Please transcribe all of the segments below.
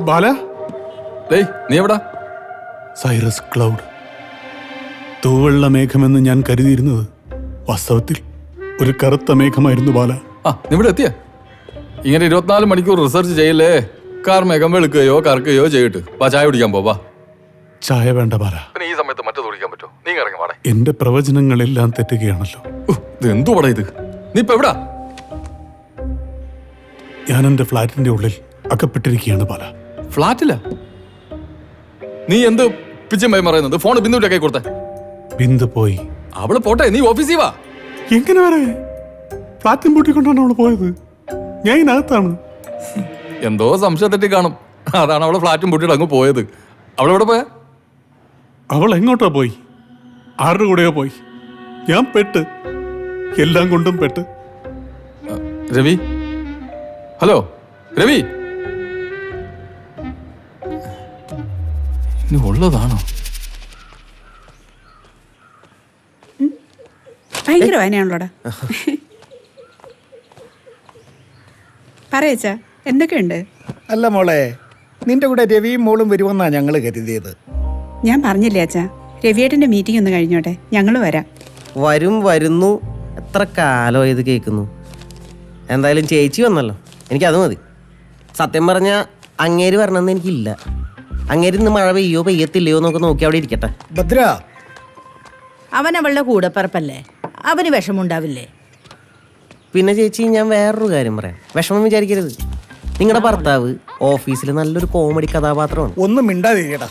ബാല? ഡേയ് നീ എവിടാ? Cirrus cloud. തൂവെള്ള മേഘമെന്ന് ഞാൻ കരുതിയിരുന്നത് വാസ്തവത്തിൽ ഒരു കറുത്ത മേഘമായിരുന്നു ബാല. ആ ഇവിടെ എത്തിയ? ഇങ്ങനെ ഇരുപത്തിനാല് മണിക്കൂർ റിസർച്ച് ചെയ്യല്ലേ? കാർ മേഘം വെളുക്കുകയോ കറക്കുകയോ ചെയ്തിട്ട് വാ ചായ കുടിക്കാൻ പോവാ ചായ വേണ്ട ബാല. പിന്നെ ഈ സമയത്ത് മറ്റു കുടിക്കാൻ പറ്റുമോ നീ ഇറങ്ങി വാടേ. എന്റെ പ്രവചനങ്ങളെല്ലാം തെറ്റുകയാണല്ലോ. ഇത് എന്തു പട ഇത്? നീ ഇപ്പൊ എവിടാ? ഞാൻ എന്റെ ഫ്ളാറ്റിന്റെ ഉള്ളിൽ അകപ്പെട്ടിരിക്കുകയാണ് ബാല. ഫ്ലാറ്റില്ല നീ എന്ത് പിച്ചും പൈ പറയുന്നത്? ഫോൺ ബിന്ദുവിന്റെ കൈ കൊടുത്തേ. ബിന്ദു പോയി. അവൾ പോട്ടെ നീ ഓഫീസിൽ വാ. എങ്ങനെ വരെ? ഫ്ലാറ്റും പൂട്ടിക്കൊണ്ടാണ് അവൾ പോയത്. ഞാൻ ഇതിനകത്താണ്. എന്തോ സംശയം തെറ്റി കാണും. അതാണ് അവൾ ഫ്ലാറ്റും പൂട്ടിയിട്ട് അങ്ങ് പോയത്. അവളെവിടെ പോയാ? അവൾ എങ്ങോട്ടാ പോയി? ആരുടെ കൂടെയോ പോയി? ഞാൻ പെട്ട്. എല്ലാം കൊണ്ടും പെട്ട്. രവി? ഹലോ? രവി? ഇനി ഉള്ളതാണോ? ഭയങ്കര വായനയാണല്ലോടാ. പറയച്ചാ എന്തൊക്കെയുണ്ട്? അല്ല മോളെ നിന്റെ കൂടെ രവിയും മോളും വരുമെന്നാ ഞങ്ങൾ കരുതിയത്. ഞാൻ പറഞ്ഞില്ലേ അച്ഛാ രവിയേട്ടന്റെ മീറ്റിംഗ് ഒന്ന് കഴിഞ്ഞോട്ടെ ഞങ്ങൾ വരാം. വരും വരുന്നു. എത്ര കാലോ ഇത് കേൾക്കുന്നു? എന്തായാലും ചേച്ചി വന്നല്ലോ. എനിക്കത് മതി. സത്യം പറഞ്ഞാൽ അങ്ങേര് വരണമെന്ന് എനിക്കില്ല. അങ്ങേര് ഇന്ന് മഴ പെയ്യോ പെയ്യത്തില്ലയോ എന്നൊക്കെ നോക്കി അവിടെ ഇരിക്കട്ടെ. ഭദ്ര. അവൻ അവളുടെ കൂടപ്പറപ്പല്ലേ? അവന് വിഷമുണ്ടാവില്ലേ പിന്നെ ചേച്ചി ഞാൻ വേറൊരു കാര്യം പറയാം. വിഷമം വിചാരിക്കരുത്. നിങ്ങളുടെ ഭർത്താവ് ഓഫീസിൽ നല്ലൊരു കോമഡി കഥാപാത്രമാണ്. ഒന്നും മിണ്ടാതിരിക്കടാ.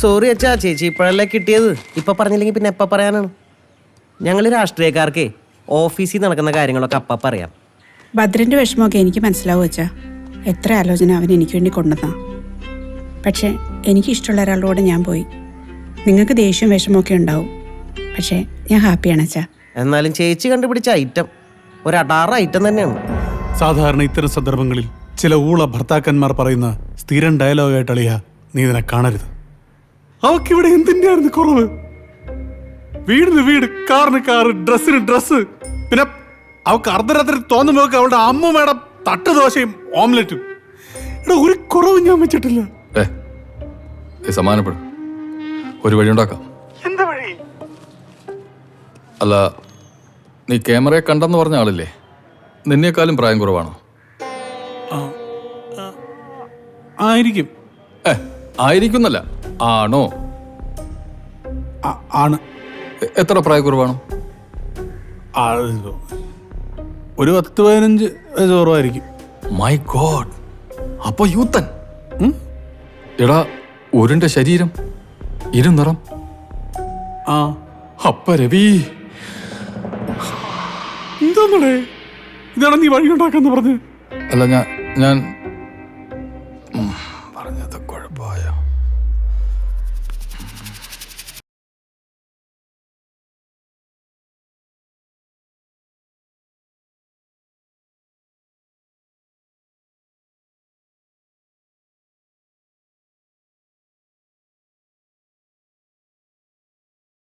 സോറി അച്ഛാ ചേച്ചി ഇപ്പോഴല്ലേ കിട്ടിയത്? ഇപ്പൊ പറഞ്ഞില്ലെങ്കിൽ പിന്നെ എപ്പ പറയാനാണ്? ഞങ്ങൾ രാഷ്ട്രീയക്കാർക്കേ ഓഫീസിൽ നടക്കുന്ന കാര്യങ്ങളൊക്കെ അപ്പ പറയാം. ഭദ്രന്റെ വിഷമമൊക്കെ എനിക്ക് മനസ്സിലാവും അച്ഛാ. എത്ര ആലോചന അവൻ എനിക്ക് വേണ്ടി കൊണ്ടുവന്നാ. പക്ഷേ എനിക്കിഷ്ടമുള്ള ഒരാളോട് ഒരാളുടെ ഞാൻ പോയി. നിങ്ങൾക്ക് ദേഷ്യം വിഷമമൊക്കെ ഉണ്ടാവും. പക്ഷേ ഞാൻ ഹാപ്പിയാണ് അച്ഛാ. എന്നാലും ചേച്ചി കണ്ടുപിടിച്ച ഐറ്റം ഒരു അടാറ ഐറ്റം തന്നെയാണ്. സാധാരണ ഇത്തരം സന്ദർഭങ്ങളിൽ ചില ഊള ഭർത്താക്കന്മാർ പറയുന്ന സ്ഥിരം ഡയലോഗായിട്ട് അളിയ നീ ഇതിനെ കാണരുത്. അവക്ക് ഇവിടെ എന്തിന്റെയായിരുന്നു കുറവ്? വീടിന് വീട് കാറിന് കാറ് ഡ്രസ്സിന് ഡ്രസ്സ്. പിന്നെ അവക്ക് അർദ്ധരാത്രി തോന്നുമ്പോ അവളുടെ അമ്മ മേടം തട്ടുദോശയും ഓംലെറ്റും. ഇവിടെ ഒരു കുറവ് ഞാൻ വെച്ചിട്ടില്ല. സമാനപ്പെടും ഒരു വഴി ഉണ്ടാക്കാം. എന്താ വഴി? അല്ല നീ ക്യാമറയെ കണ്ടെന്ന് പറഞ്ഞ ആളില്ലേ? നിന്നേക്കാളും പ്രായം കുറവാണോ? ആയിരിക്കും. ആയിരിക്കും ആയിരിക്കുന്നല്ല. ആണോ? ആണ്. എത്ര പ്രായം കുറവാണോ? ഒരു പത്ത് പതിനഞ്ച് വയസ്സ് കുറവായിരിക്കും. മൈ ഗോഡ് അപ്പൊ യൂത്തൻ. എടാ ഉരുണ്ട ശരീരം ഇരുനിറം ആ. അപ്പ രവി. എന്താണേ ഇതാണ് നീ വഴി ഉണ്ടാക്കാന്ന് പറഞ്ഞു. അല്ല ഞാൻ ഞാൻ പറഞ്ഞത് കുഴപ്പമായോ?